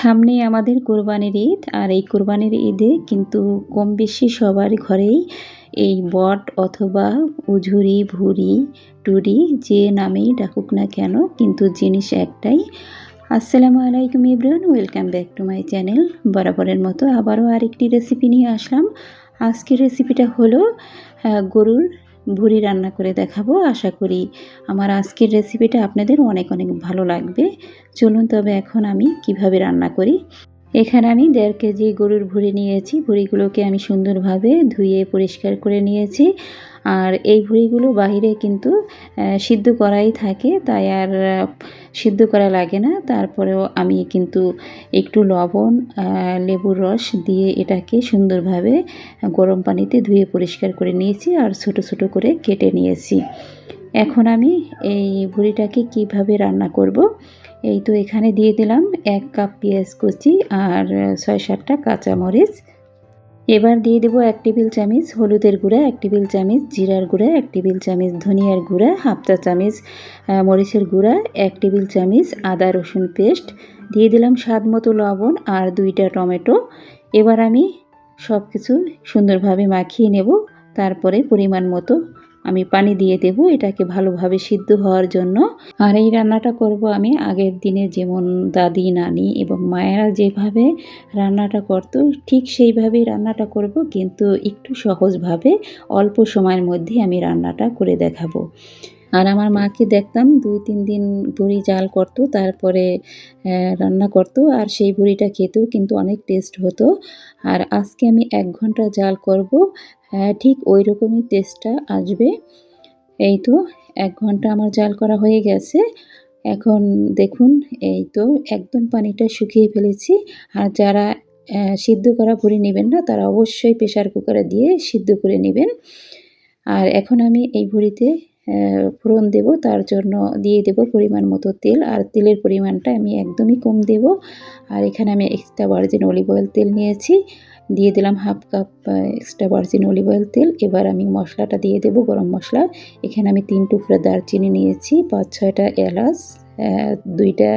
সামনে আমাদের কোরবানির ঈদ, আর এই কোরবানির ঈদে কিন্তু কম বেশি সবার ঘরেই এই বট অথবা উঝুরি ভুরি টুরি যে নামেই ডাকুক না কেন, কিন্তু জিনিস একটাই। আসসালামু আলাইকুম Ibran, welcome back to my channel. বরাবরের মতো আবারও আরেকটি রেসিপি নিয়ে আসলাম। আজকের রেসিপিটা হলো গরুর ভুড়ি রান্না করে দেখাবো। আশা করি আমার আজকের রেসিপিটা আপনাদের অনেক অনেক ভালো লাগবে। চলুন তবে এখন আমি কীভাবে রান্না করি। এখানে আমি দেড় কেজি গরুর ভুঁড়ি নিয়েছি। ভুঁড়িগুলোকে আমি সুন্দরভাবে ধুয়ে পরিষ্কার করে নিয়েছি। আর এই ভুঁড়িগুলো বাহিরে কিন্তু সিদ্ধ করাই থাকে, তাই আর সিদ্ধ করা লাগে না। তারপরেও আমি কিন্তু একটু লবণ লেবুর রস দিয়ে এটাকে সুন্দরভাবে গরম পানিতে ধুয়ে পরিষ্কার করে নিয়েছি আর ছোট ছোট করে কেটে নিয়েছি। এখন আমি এই ভুঁড়িটাকে কীভাবে রান্না করব? এই তো এখানে দিয়ে দিলাম এক কাপ পেঁয়াজ কুচি আর ছয় সাতটা কাঁচামরিচ। এবার দিয়ে দেবো এক টেবিল চামচ হলুদের গুঁড়া, এক টেবিল চামচ জিরার গুঁড়া, এক টেবিল চামচ ধনিয়ার গুঁড়া, হাফ চা চামচ মরিচের গুঁড়া, এক টেবিল চামচ আদা রসুন পেস্ট। দিয়ে দিলাম স্বাদ মতো লবণ আর দুইটা টমেটো। এবার আমি সব কিছু সুন্দরভাবে মাখিয়ে নেব, তারপরে পরিমাণ মতো আমি পানি দিয়ে দেব, এটাকে ভালোভাবে সিদ্ধ হওয়ার জন্য। আর এই রান্নাটা করব আমি আগের দিনে যেমন দাদি, নানি এবং মায়েরা যেভাবে রান্নাটা করত, ঠিক সেইভাবেই রান্নাটা করব, কিন্তু একটু সহজভাবে অল্প সময়ের মধ্যে আমি রান্নাটা করে দেখাবো। আর আমার মাকে দেখতাম দুই তিন দিন বুড়ি জাল করতো তারপরে রান্না করতো আর সেই বুড়িটা খেতেও কিন্তু অনেক টেস্ট হতো। আর আজকে আমি এক ঘণ্টা জাল করব হ্যাঁ ঠিক ওই রকমই টেস্টটা আসবে। এই তো এক ঘণ্টা আমার জাল করা হয়ে গেছে। এখন দেখুন এই তো একদম পানিটা শুকিয়ে ফেলেছি। আর যারা সিদ্ধ করা ভুড়ি নেবেন না তারা অবশ্যই প্রেশার কুকারে দিয়ে সিদ্ধ করে নেবেন। আর এখন আমি এই আহ, ফোড়ন দেব, তার জন্য দিয়ে দেব পরিমাণ মতো তেল, আর তেলের পরিমাণটা আমি একদমই কম দেব। আর এখানে আমি এক্সট্রা ভার্জিন অলিভ অয়েল তেল নিয়েছি, দিয়ে দিলাম half cup extra virgin olive oil তেল। এবার আমি মশলাটা দিয়ে দেব গরম মশলা। এখানে আমি তিন টুকরা দারচিনি নিয়েছি, পাঁচ ছয়টা এলাচ দুইটা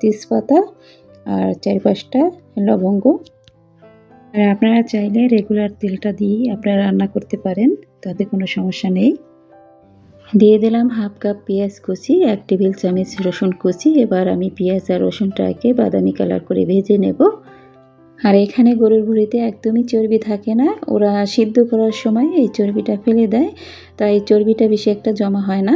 তেজপাতা, আর চার পাঁচটা লবঙ্গ। আর আপনারা চাইলে রেগুলার তেলটা দিয়েই আপনারা রান্না করতে পারেন, তাতে কোনো সমস্যা নেই। দিয়ে দিলাম হাফ কাপ পেঁয়াজ কুচি, এক টেবিল চামচ রসুন কুচি। এবার আমি পেঁয়াজ আর রসুনটাকে বাদামি কালার করে ভেজে নেব। আর এখানে গরুর ভুড়িতে একদমই চর্বি থাকে না। ওরা সিদ্ধ করার সময় এই চর্বিটা ফেলে দেয়, তাই চর্বিটা বেশি একটা জমা হয় না।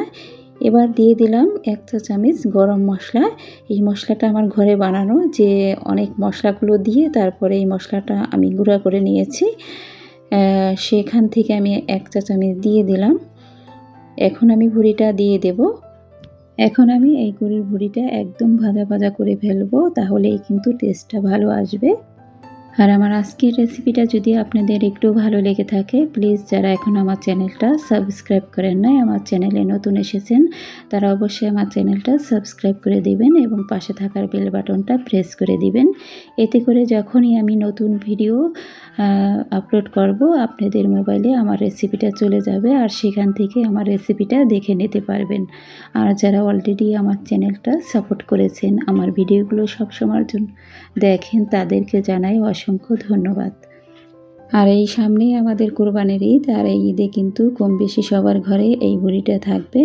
এবার দিয়ে দিলাম এক চা চামচ গরম মশলা। এই মশলাটা আমার ঘরে বানানো, যে অনেক মশলাগুলো দিয়ে তারপরে এই মশলাটা আমি গুঁড়া করে নিয়েছি। সেখান থেকে আমি এক চা চামচ দিয়ে দিলাম। এখন আমি ভুড়িটা দিয়ে দেব। এখন আমি এই গরুর ভুড়িটা একদম ভাজা ভাজা করে ফেলব, তাহলেই কিন্তু টেস্টটা ভালো আসবে। আর আমার আজকের রেসিপিটা যদি আপনাদের একটু ভালো লেগে থাকে প্লিজ যারা এখন আমার চ্যানেলটা সাবস্ক্রাইব করেন নাই, আমার চ্যানেলে নতুন এসেছেন, তারা অবশ্যই আমার চ্যানেলটা সাবস্ক্রাইব করে দিবেন এবং পাশে থাকার বেল বাটনটা প্রেস করে দিবেন। এতে করে যখনই আমি নতুন ভিডিও আপলোড করব, আপনাদের মোবাইলে আমার রেসিপিটা চলে যাবে আর সেখান থেকে আমার রেসিপিটা দেখে নিতে পারবেন। আর যারা অলরেডি আমার চ্যানেলটা সাপোর্ট করেছেন, আমার ভিডিওগুলো সবসময়ের জন্য দেখেন, তাদেরকে জানাই অসংখ্য ধন্যবাদ। আর এই সামনেই আমাদের কোরবানির ঈদ, আর এই ঈদে কিন্তু কম বেশি সবার ঘরে এই বুড়িটা থাকবে।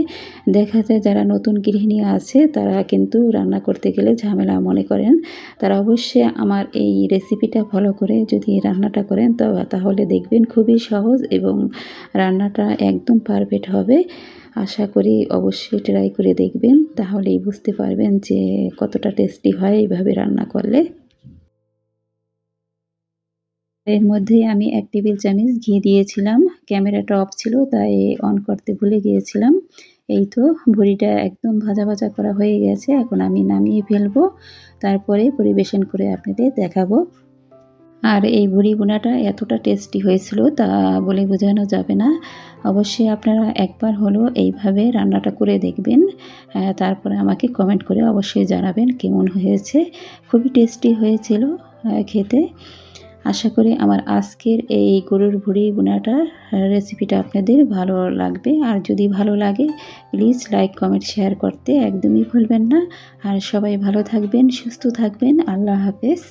দেখা যায় যারা নতুন গৃহিণী আছে, তারা কিন্তু রান্না করতে গেলে ঝামেলা মনে করেন। তারা অবশ্যই আমার এই রেসিপিটা ফলো করে যদি রান্নাটা করেন, তো তাহলে দেখবেন খুবই সহজ এবং রান্নাটা একদম পারফেক্ট হবে। আশা করি অবশ্যই ট্রাই করে দেখবেন, তাহলেই বুঝতে পারবেন যে কতটা টেস্টি হয় এইভাবে রান্না করলে। এর মধ্যে আমি এক টেবিল চামচ ঘি দিয়েছিলাম। ক্যামেরাটা অফ ছিল, তাই অন করতে ভুলে গিয়েছিলাম। এই তো, ভুড়িটা একদম ভাজা ভাজা করা হয়ে গেছে। এখন আমি নামিয়ে ফেলব। তারপরে পরিবেশন করে আপনাদের দেখাবো। আর এই ভুড়ি বোনাটা এতটা টেস্টি হয়েছিল, তা বলে বোঝানো যাবে না। অবশ্যই আপনারা একবার হলো এইভাবে রান্নাটা করে দেখবেন। তারপরে আমাকে কমেন্ট করে অবশ্যই জানাবেন কেমন হয়েছে। খুবই টেস্টি হয়েছিল খেতে। আশা করি আমার আজকের এই গরুর ভুড়ি বোনাটার রেসিপিটা আপনাদের ভালো লাগবে। আর যদি ভালো লাগে প্লিজ লাইক কমেন্ট শেয়ার করতে একদমই ভুলবেন না। আর সবাই ভালো থাকবেন, সুস্থ থাকবেন। আল্লাহ হাফেজ।